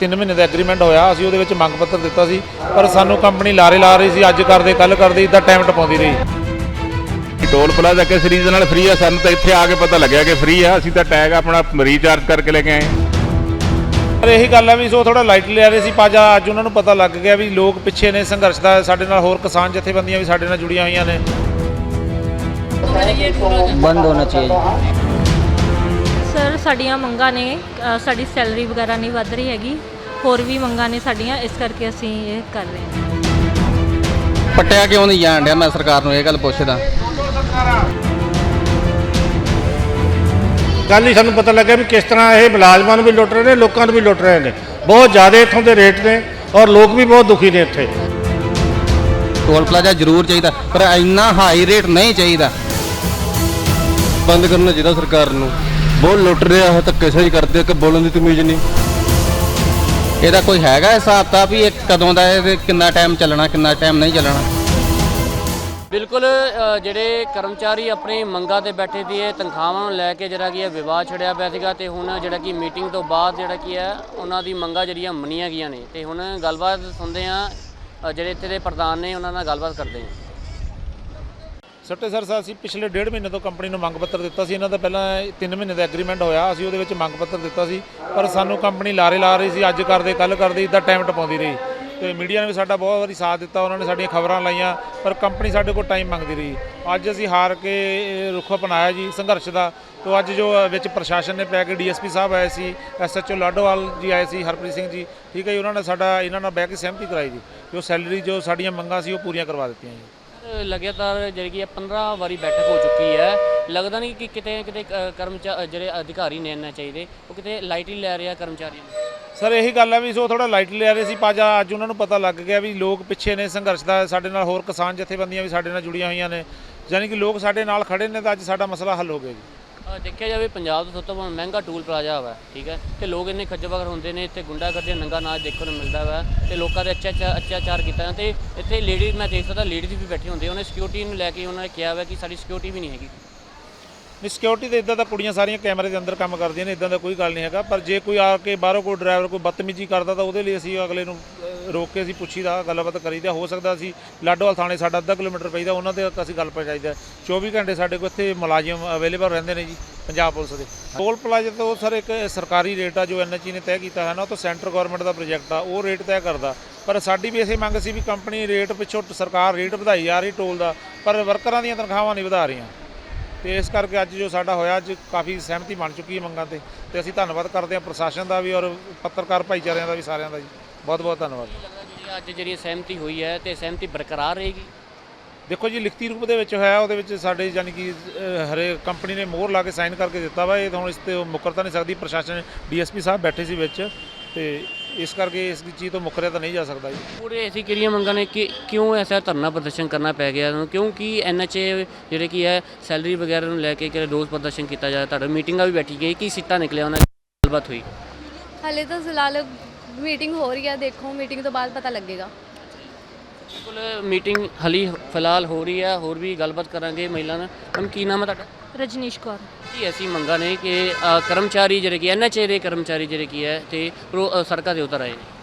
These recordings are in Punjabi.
ਤਿੰਨ ਮਹੀਨੇ ਦਾ ਐਗਰੀਮੈਂਟ ਹੋਇਆ ਅਸੀਂ ਉਹਦੇ ਵਿੱਚ ਮੰਗ ਪੱਤਰ ਦਿੱਤਾ ਸੀ ਪਰ ਸਾਨੂੰ ਕੰਪਨੀ ਲਾਰੇ ਲਾ ਰਹੀ ਸੀ ਅੱਜ ਕਰਦੇ ਕੱਲ ਕਰਦੇ ਇਦਾਂ ਟਾਈਮ ਟਪਾਉਂਦੀ ਰਹੀ। ਟੋਲ ਪਲਾਜ਼ਾ ਕੇ ਸੀਰੀਜ਼ ਨਾਲ ਫ੍ਰੀ ਆ ਸਾਨੂੰ ਤਾਂ ਇੱਥੇ ਆ ਕੇ ਪਤਾ ਲੱਗਿਆ ਕਿ ਫ੍ਰੀ ਆ ਅਸੀਂ ਤਾਂ ਟੈਗ ਆਪਣਾ ਰੀਚਾਰਜ ਕਰਕੇ ਲੈ ਕੇ ਆਏ। ਪਰ ਇਹੀ ਗੱਲ ਹੈ ਵੀ ਸੋ ਥੋੜਾ ਲਾਈਟ ਲੈ ਰਹੇ ਸੀ ਪਰ ਅੱਜ ਉਹਨਾਂ ਨੂੰ ਪਤਾ ਲੱਗ ਗਿਆ ਵੀ ਲੋਕ ਪਿੱਛੇ ਨੇ ਸੰਘਰਸ਼ ਦਾ ਸਾਡੇ ਨਾਲ ਹੋਰ ਕਿਸਾਨ ਜਥੇਬੰਦੀਆਂ ਵੀ ਸਾਡੇ ਨਾਲ ਜੁੜੀਆਂ ਹੋਈਆਂ ਨੇ। ਬੰਦ ਹੋਣਾ ਚਾਹੀਦਾ। ਸਾਡੀਆਂ ਮੰਗਾਂ ਨੇ ਅ, ਸਾਡੀ ਸੈਲਰੀ ਵਗੈਰਾ ਨਹੀਂ ਵੱਧ ਰਹੀ ਹੈਗੀ। ਹੋਰ ਵੀ ਮੰਗਾਂ ਨੇ ਸਾਡੀਆਂ ਇਸ ਕਰਕੇ ਅਸੀਂ ਇਹ ਕਰ ਰਹੇ ਹਾਂ। ਪੱਟਿਆ ਕਿਉਂ ਨਹੀਂ ਜਾਣ ਡਿਆ? ਮੈਂ ਸਰਕਾਰ ਨੂੰ ਇਹ ਗੱਲ ਪੁੱਛਦਾ। ਕੱਲ੍ਹ ਹੀ ਸਾਨੂੰ ਪਤਾ ਲੱਗਿਆ ਵੀ ਕਿਸ ਤਰ੍ਹਾਂ ਇਹ ਮੁਲਾਜ਼ਮਾਂ ਨੂੰ ਵੀ ਲੁੱਟ ਰਹੇ ਨੇ ਲੋਕਾਂ ਨੂੰ ਵੀ ਲੁੱਟ ਰਹੇ ਨੇ। ਬਹੁਤ ਜ਼ਿਆਦਾ ਇੱਥੋਂ ਦੇ ਰੇਟ ਨੇ ਔਰ ਲੋਕ ਵੀ ਬਹੁਤ ਦੁਖੀ ਨੇ ਇੱਥੇ। ਟੋਲ ਪਲਾਜ਼ਾ ਜ਼ਰੂਰ ਚਾਹੀਦਾ ਪਰ ਇੰਨਾ ਹਾਈ ਰੇਟ ਨਹੀਂ ਚਾਹੀਦਾ। ਬੰਦ ਕਰਨਾ ਚਾਹੀਦਾ ਸਰਕਾਰ ਨੂੰ। ਬਹੁਤ ਲੁੱਟ ਰਿਹਾ ਹੈ ਧੱਕੇ ਸਹੀ ਕਰਦੇ ਕਿ ਬੋਲਣ ਦੀ ਤਮੀਜ਼ ਨਹੀਂ। ਇਹਦਾ ਕੋਈ ਹੈਗਾ ਹਿਸਾਬ ਤਾਂ ਵੀ ਇਹ ਕਦੋਂ ਦਾ ਇਹ ਕਿੰਨਾ ਟਾਈਮ ਚੱਲਣਾ ਕਿੰਨਾ ਟਾਈਮ ਨਹੀਂ ਚੱਲਣਾ? ਬਿਲਕੁਲ ਅ, ਜਿਹੜੇ ਕਰਮਚਾਰੀ ਆਪਣੀ ਮੰਗਾਂ ਤੇ ਬੈਠੇ ਸੀ ਇਹ ਤਨਖਾਹਾਂ ਨੂੰ ਲੈ ਕੇ ਜਿਹੜਾ ਕੀ ਹੈ ਵਿਵਾਦ ਛੜਿਆ ਪਿਆ ਸੀਗਾ ਤੇ ਹੁਣ ਜਿਹੜਾ ਕਿ ਮੀਟਿੰਗ ਤੋਂ ਬਾਅਦ ਜਿਹੜਾ ਕੀ ਹੈ ਉਹਨਾਂ ਦੀ ਮੰਗਾਂ ਜਿਹੜੀਆਂ ਮੰਨੀਆਂ ਗਈਆਂ ਨੇ। ਤੇ ਹੁਣ ਗੱਲਬਾਤ ਸੁਣਦੇ ਆ ਜਿਹੜੇ ਇੱਥੇ ਦੇ ਪ੍ਰਧਾਨ ਨੇ ਉਹਨਾਂ ਨਾਲ ਗੱਲਬਾਤ ਕਰਦੇ ਹਾਂ। ਸੱਟੇ ਸਰ ਅਸੀਂ ਪਿਛਲੇ ਡੇਢ ਮਹੀਨੇ ਤੋਂ ਕੰਪਨੀ ਨੂੰ ਮੰਗ ਪੱਤਰ ਦਿੱਤਾ ਸੀ। ਇਹਨਾਂ ਦਾ ਪਹਿਲਾਂ 3 ਮਹੀਨੇ ਦਾ ਐਗਰੀਮੈਂਟ ਹੋਇਆ, ਅਸੀਂ ਉਹਦੇ ਵਿੱਚ ਮੰਗ ਪੱਤਰ ਦਿੱਤਾ ਸੀ। ਪਰ ਸਾਨੂੰ ਕੰਪਨੀ ਲਾਰੇ ਲਾ ਰਹੀ ਸੀ, ਅੱਜ ਕਰਦੇ ਕੱਲ ਕਰਦੇ ਇਦਾਂ ਟਾਈਮ ਟਪਾਉਂਦੀ ਰਹੀ। ਤੇ ਮੀਡੀਆ ਨੇ ਵੀ ਸਾਡਾ ਬਹੁਤ ਵਾਰੀ ਸਾਥ ਦਿੱਤਾ, ਉਹਨਾਂ ਨੇ ਸਾਡੀਆਂ ਖਬਰਾਂ ਲਾਈਆਂ, ਪਰ ਕੰਪਨੀ ਸਾਡੇ ਕੋਲ ਟਾਈਮ ਮੰਗਦੀ ਰਹੀ। ਅੱਜ ਅਸੀਂ ਹਾਰ ਕੇ ਰੁੱਖ ਅਪਣਾਇਆ ਜੀ, ਸੰਘਰਸ਼ ਦਾ। ਤੋਂ ਅੱਜ ਜੋ ਵਿੱਚ ਪ੍ਰਸ਼ਾਸਨ ਨੇ ਪੈ ਕੇ ਡੀਐਸਪੀ ਸਾਹਿਬ ਆਏ ਸੀ ਐਸਐਚਓ ਲਾਡੋਵਾਲ ਜੀ ਆਏ ਸੀ, ਹਰਪ੍ਰੀਤ ਸਿੰਘ ਜੀ, ਠੀਕ ਹੈ ਜੀ, ਉਹਨਾਂ ਨੇ ਸਾਡਾ, ਇਹਨਾਂ ਨਾਲ ਬਹਿ ਕੇ ਸਹਿਮਤੀ ਕਰਾਈ ਜੀ। ਜੋ ਸੈਲਰੀ ਜੋ ਸਾਡੀਆਂ ਮੰਗਾਂ ਸੀ, ਉਹ ਪੂਰੀਆਂ ਕਰਵਾ ਦਿੱਤੀਆਂ ਜੀ। ਲਗਾਤਾਰ ਜਿਹੜੀ ਕਿ ਹੈ 15 ਵਾਰੀ ਬੈਠਕ ਹੋ ਚੁੱਕੀ ਹੈ। ਲੱਗਦਾ ਨਹੀਂ ਕਿ ਕਿਤੇ ਕਿਤੇ ਕਰਮਚਾਰੀ ਜਿਹੜੇ ਅਧਿਕਾਰੀ ਨੇ ਇੰਨਾ ਚਾਹੀਦੇ, ਉਹ ਕਿਤੇ ਲਾਈਟ ਹੀ ਲੈ ਰਿਹਾ ਕਰਮਚਾਰੀਆਂ ਨੂੰ। ਸਰ, ਇਹੀ ਗੱਲ ਹੈ ਵੀ ਸੋ ਥੋੜਾ ਲਾਈਟ ਲੈ ਰਹੇ ਸੀ ਪਾਜਾ ਅੱਜ ਉਹਨਾਂ ਨੂੰ ਪਤਾ ਲੱਗ ਗਿਆ ਵੀ ਲੋਕ ਪਿੱਛੇ ਨੇ, ਸੰਘਰਸ਼ ਦਾ ਸਾਡੇ ਨਾਲ ਹੋਰ ਕਿਸਾਨ ਜਥੇਬੰਦੀਆਂ ਵੀ ਸਾਡੇ ਨਾਲ ਜੁੜੀਆਂ ਹੋਈਆਂ ਨੇ। ਯਾਨੀ ਕਿ ਲੋਕ ਸਾਡੇ ਨਾਲ ਖੜੇ ਨੇ ਤਾਂ ਅੱਜ ਸਾਡਾ ਮਸਲਾ ਹੱਲ ਹੋ ਗਿਆ ਜੀ। ਦੇਖਿਆ ਜਾਵੇ ਪੰਜਾਬ ਦਾ ਸਭ ਤੋਂ ਮਹਿੰਗਾ ਟੂਲ ਪਲਾਜ਼ਾ ਵਾ, ਠੀਕ ਹੈ? ਤੇ ਲੋਕ ਇੰਨੇ ਖੱਜਲ ਹੁੰਦੇ ਨੇ, ਇੱਥੇ ਗੁੰਡਾ ਨੰਗਾ ਨਾਚ ਦੇਖਣ ਨੂੰ ਮਿਲਦਾ ਵਾ, ਤੇ ਲੋਕਾਂ ਦੇ ਅੱਛਾ ਅਤਿਆਚਾਰ ਕੀਤਾ ਜਾਂਦਾ, ਤੇ ਇੱਥੇ ਲੇਡੀਜ਼ ਮੈਂ ਦੇਖ ਸਕਦਾ ਲੇਡੀਜ਼ ਵੀ ਬੈਠੀ ਹੁੰਦੀ ਉਹਨੇ ਸਿਕਿਉਰਿਟੀ ਨੂੰ ਲੈ ਕੇ ਉਹਨਾਂ ਨੇ ਕਿਹਾ ਵਾ ਕਿ ਸਾਡੀ ਸਿਕਿਉਰਿਟੀ ਵੀ ਨਹੀਂ ਹੈਗੀ। ਨਹੀਂ ਸਿਕਿਉਰਿਟੀ ਤੇ ਇਦਾਂ ਤਾਂ ਕੁੜੀਆਂ ਸਾਰੀਆਂ ਕੈਮਰੇ ਦੇ ਅੰਦਰ ਕੰਮ ਕਰਦੀਆਂ ਨੇ, ਇਦਾਂ ਦਾ ਕੋਈ ਗੱਲ ਨਹੀਂ ਹੈਗਾ। ਪਰ ਜੇ ਕੋਈ ਆ ਕੇ ਬਾਹਰੋਂ ਕੋਈ ਡਰਾਈਵਰ ਕੋਈ ਬਦਤਮੀਜ਼ੀ ਕਰਦਾ ਤਾਂ ਉਹਦੇ ਲਈ ਅਸੀਂ ਅਗਲੇ ਨੂੰ ਰੋਕ ਕੇ ਅਸੀਂ ਪੁੱਛੀਦਾ, ਗੱਲਬਾਤ ਕਰੀਦਾ। ਹੋ ਸਕਦਾ ਅਸੀਂ ਲਾਡੋਵਾਲ ਥਾਣੇ ਸਾਡਾ ਅੱਧਾ ਕਿਲੋਮੀਟਰ ਪੈਂਦਾ ਉਹਨਾਂ ਤੇ ਅਸੀਂ ਗੱਲ ਪਹੁੰਚਾਈਦਾ। 24 ਘੰਟੇ ਸਾਡੇ ਕੋਲ ਇੱਥੇ ਮੁਲਾਜ਼ਮ ਅਵੇਲੇਬਲ ਰਹਿੰਦੇ ਨੇ ਜੀ, ਪੰਜਾਬ ਪੁਲਿਸ ਦੇ। ਟੋਲ ਪਲਾਜ਼ਾ ਤੋਂ ਸਰ ਇੱਕ ਸਰਕਾਰੀ ਰੇਟ ਆ ਜੋ ਐਨਐਚਈ ਨੇ ਤੈਅ ਕੀਤਾ ਹੈ ਨਾ, ਉਹ ਤੋਂ ਸੈਂਟਰ ਗਵਰਨਮੈਂਟ ਦਾ ਪ੍ਰੋਜੈਕਟ ਆ, ਉਹ ਰੇਟ ਤੈਅ ਕਰਦਾ। ਪਰ ਸਾਡੀ ਵੀ ਇਸੇ ਮੰਗ ਸੀ ਵੀ ਕੰਪਨੀ ਰੇਟ ਪਿੱਛੋਂ ਸਰਕਾਰ ਰੇਟ ਵਧਾਈ ਜਾ ਰਹੀ ਟੋਲ ਦਾ, ਪਰ ਵਰਕਰਾਂ ਦੀਆਂ ਤਨਖਾਹਾਂ ਨਹੀਂ ਵਧਾ ਰਹੀਆਂ। ਤੇ ਇਸ ਕਰਕੇ ਅੱਜ ਜੋ ਸਾਡਾ ਹੋਇਆ ਅੱਜ ਕਾਫੀ ਸਹਿਮਤੀ ਬਣ ਚੁੱਕੀ ਹੈ ਮੰਗਾਂ ਤੇ। ਤੇ ਅਸੀਂ ਧੰਨਵਾਦ ਕਰਦੇ ਹਾਂ ਪ੍ਰਸ਼ਾਸਨ ਦਾ ਵੀ ਔਰ ਪੱਤਰਕਾਰ ਭਾਈਚਾਰਿਆਂ ਦਾ ਵੀ ਸਾਰਿਆਂ ਦਾ ਜੀ। ਬਹੁਤ ਬਹੁਤ ਧੰਨਵਾਦ। ਅੱਜ ਜਿਹੜੀ ਸਹਿਮਤੀ ਹੋਈ ਹੈ ਤੇ ਸਹਿਮਤੀ ਬਰਕਰਾਰ ਰਹੇਗੀ? ਦੇਖੋ ਜੀ ਲਿਖਤੀ ਰੂਪ ਦੇ ਵਿੱਚ ਹੋਇਆ ਉਹਦੇ ਵਿੱਚ ਸਾਡੇ ਯਾਨੀ ਕਿ ਹਰੇ ਕੰਪਨੀ ਨੇ ਮੋਹਰ ਲਾ ਕੇ ਸਾਈਨ ਕਰਕੇ ਦਿੱਤਾ ਵਾ। ਇਹ ਤਾਂ ਹੁਣ ਇਸ ਤੇ ਉਹ ਮੁੱਕਰ ਤਾਂ ਨਹੀਂ ਸਕਦੀ। ਪ੍ਰਸ਼ਾਸਨ ਡੀਐਸਪੀ ਸਾਹਿਬ ਬੈਠੇ ਸੀ ਵਿੱਚ ਤੇ ਇਸ ਕਰਕੇ ਇਸ ਚੀਜ਼ ਤੋਂ ਮੁੱਕਰਿਆ ਤਾਂ ਨਹੀਂ ਜਾ ਸਕਦਾ ਜੀ। ਪੂਰੇ ਐਸੀ ਕਿਹੜੀਆਂ ਮੰਗਾਂ ਨੇ ਕਿ ਕਿਉਂ ਐਸਾ ਧਰਨਾ ਪ੍ਰਦਰਸ਼ਨ ਕਰਨਾ ਪੈ ਗਿਆ? ਇਹਨਾਂ ਨੂੰ ਕਿਉਂਕਿ ਐਨਐਚਏ ਜਿਹੜੇ ਕੀ ਹੈ ਸੈਲਰੀ ਵਗੈਰਾ ਨੂੰ ਲੈ ਕੇ ਕਿ ਰੋਜ਼ ਪ੍ਰਦਰਸ਼ਨ ਕੀਤਾ ਜਾ ਤੁਹਾਡਾ ਮੀਟਿੰਗਾਂ ਵੀ ਬੈਠੀ ਗਈ ਕੀ ਸਿੱਟਾ ਨਿਕਲਿਆ ਉਹਨਾਂ ਦੀ? ਗੱਲਬਾਤ ਹੋਈ। ਹਲੇ ਤਾਂ ਫਿਲਹਾਲ ਮੀਟਿੰਗ ਹੋ ਰਹੀ ਹੈ ਦੇਖੋ ਮੀਟਿੰਗ ਤੋਂ ਬਾਅਦ ਪਤਾ ਲੱਗੇਗਾ। ਬਿਲਕੁਲ ਮੀਟਿੰਗ ਹਲੀ ਫਿਲਹਾਲ ਹੋ ਰਹੀ ਹੈ ਹੋਰ ਵੀ ਗੱਲਬਾਤ ਕਰਾਂਗੇ ਮਹਿਲਾ ਨਾਲ। ਮੈਮ ਕੀ ਨਾਮ ਹੈ ਤੁਹਾਡਾ? ਰਜਨੀਸ਼ ਕੌਰ। ਕੀ ਐਸੀ ਮੰਗਾਂ ਨੇ ਕਿ ਅ, ਕਰਮਚਾਰੀ ਜਿਹੜੇ ਕੀ ਐਨਐਚਏ ਦੇ ਕਰਮਚਾਰੀ ਜਿਹੜੇ ਕੀ ਹੈ ਤੇ ਰੋ- ਅ, ਸੜਕਾਂ ਤੇ ਉਤਰ ਆਏ ਨੇ।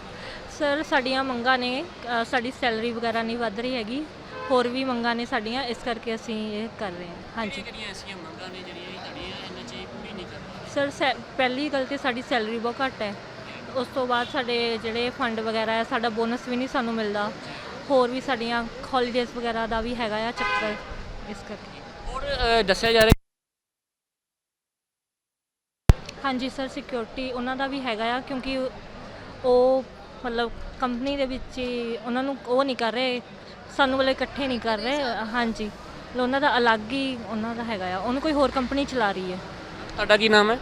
ਸਰ ਸਾਡੀਆਂ ਮੰਗਾਂ ਨੇ ਅ, ਸਾਡੀ ਸੈਲਰੀ ਵਗੈਰਾ ਨਹੀਂ ਵੱਧ ਰਹੀ ਹੈਗੀ। ਹੋਰ ਵੀ ਮੰਗਾਂ ਨੇ ਸਾਡੀਆਂ ਇਸ ਕਰਕੇ ਅਸੀਂ ਇਹ ਕਰ ਰਹੇ ਹਾਂ। ਹਾਂਜੀ। ਕਿਹੜੀਆਂ ਐਸੀਆਂ ਮੰਗਾਂ ਨੇ ਜਿਹੜੀਆਂ ਤੁਹਾਡੀਆਂ ਐਨਐਚਏ ਪੂਰੀ ਨਹੀਂ ਕਰ ਰਹੀ ਸਰ ਸੈ- ਪਹਿਲੀ ਗੱਲ ਤੇ ਸਾਡੀ ਸੈਲਰੀ ਬਹੁਤ ਘੱਟ ਹੈ। ਉਸ ਤੋਂ ਬਾਅਦ ਸਾਡੇ ਜਿਹੜੇ ਫੰਡ ਵਗੈਰਾ ਹੈ ਸਾਡਾ ਬੋਨਸ ਵੀ ਨਹੀਂ ਸਾਨੂੰ ਮਿਲਦਾ। ਹੋਰ ਵੀ ਸਾਡੀਆਂ ਹੌਲੀਡੇਜ਼ ਵਗੈਰਾ ਦਾ ਵੀ ਹੈਗਾ ਆ ਚੱਕਰ ਇਸ ਕਰਕੇ। ਹੋਰ ਅ, ਦੱਸਿਆ ਜਾ ਰਿਹਾ ਹਾਂਜੀ ਸਰ ਸਿਕਿਉਰਿਟੀ ਉਹਨਾਂ ਦਾ ਵੀ ਹੈਗਾ ਆ ਕਿਉਂਕਿ ਉਹ ਮਤਲਬ ਕੰਪਨੀ ਦੇ ਵਿੱਚ ਹੀ ਉਹਨਾਂ ਨੂੰ ਉਹ ਨਹੀਂ ਕਰ ਰਹੇ ਸਾਨੂੰ ਵਾਲੇ ਇਕੱਠੇ ਨਹੀਂ ਕਰ ਰਹੇ ਹਾਂਜੀ। ਉਹਨਾਂ ਦਾ ਅਲੱਗ ਹੀ ਉਹਨਾਂ ਦਾ ਹੈਗਾ ਆ ਉਹਨੂੰ ਕੋਈ ਹੋਰ ਕੰਪਨੀ ਚਲਾ ਰਹੀ ਹੈ। ਤੁਹਾਡਾ ਕੀ ਨਾਮ ਹੈ?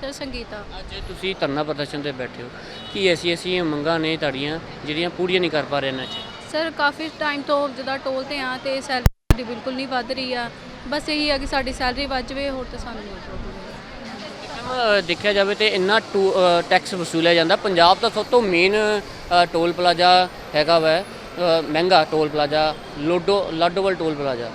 ਸਰ ਸੰਗੀਤਾ। ਅੱਜ ਤੁਸੀਂ ਧਰਨਾ ਪ੍ਰਦਰਸ਼ਨ ਤੇ ਬੈਠੇ ਹੋ। ਕੀ ਐਸੀ ਐਸੀ ਮੰਗਾਂ ਨੇ ਤੁਹਾਡੀਆਂ ਜਿਹੜੀਆਂ ਪੂਰੀਆਂ ਨਹੀਂ ਕਰ ਪਾ ਰਹੇ ਐਨਐਚਏ ਸਰ ਕਾਫੀ ਟਾਈਮ ਤੋਂ ਜਿੱਦਾਂ ਟੋਲ ਤੇ ਆ ਤੇ ਸੈਲਰੀ ਬਿਲਕੁਲ ਨਹੀਂ ਵੱਧ ਰਹੀ ਆ। ਬਸ ਇਹੀ ਆ ਕਿ ਸਾਡੀ ਸੈਲਰੀ ਵੱਧ ਜਾਵੇ ਹੋਰ ਤਾਂ ਸਾਨੂੰ ਨਹੀਂ। ਦੇਖਿਆ ਜਾਵੇ ਤੇ ਇੰਨਾ ਟੂ- ਟੈਕਸ ਵਸੂਲਿਆ ਜਾਂਦਾ। ਪੰਜਾਬ ਦਾ ਸਭ ਤੋਂ ਮੇਨ ਟੋਲ ਪਲਾਜ਼ਾ ਹੈਗਾ ਵੈ ਮਹਿੰਗਾ ਟੋਲ ਪਲਾਜ਼ਾ ਲੋਡੋ, ਲਾਡੋਵਲ ਟੋਲ ਪਲਾਜ਼ਾ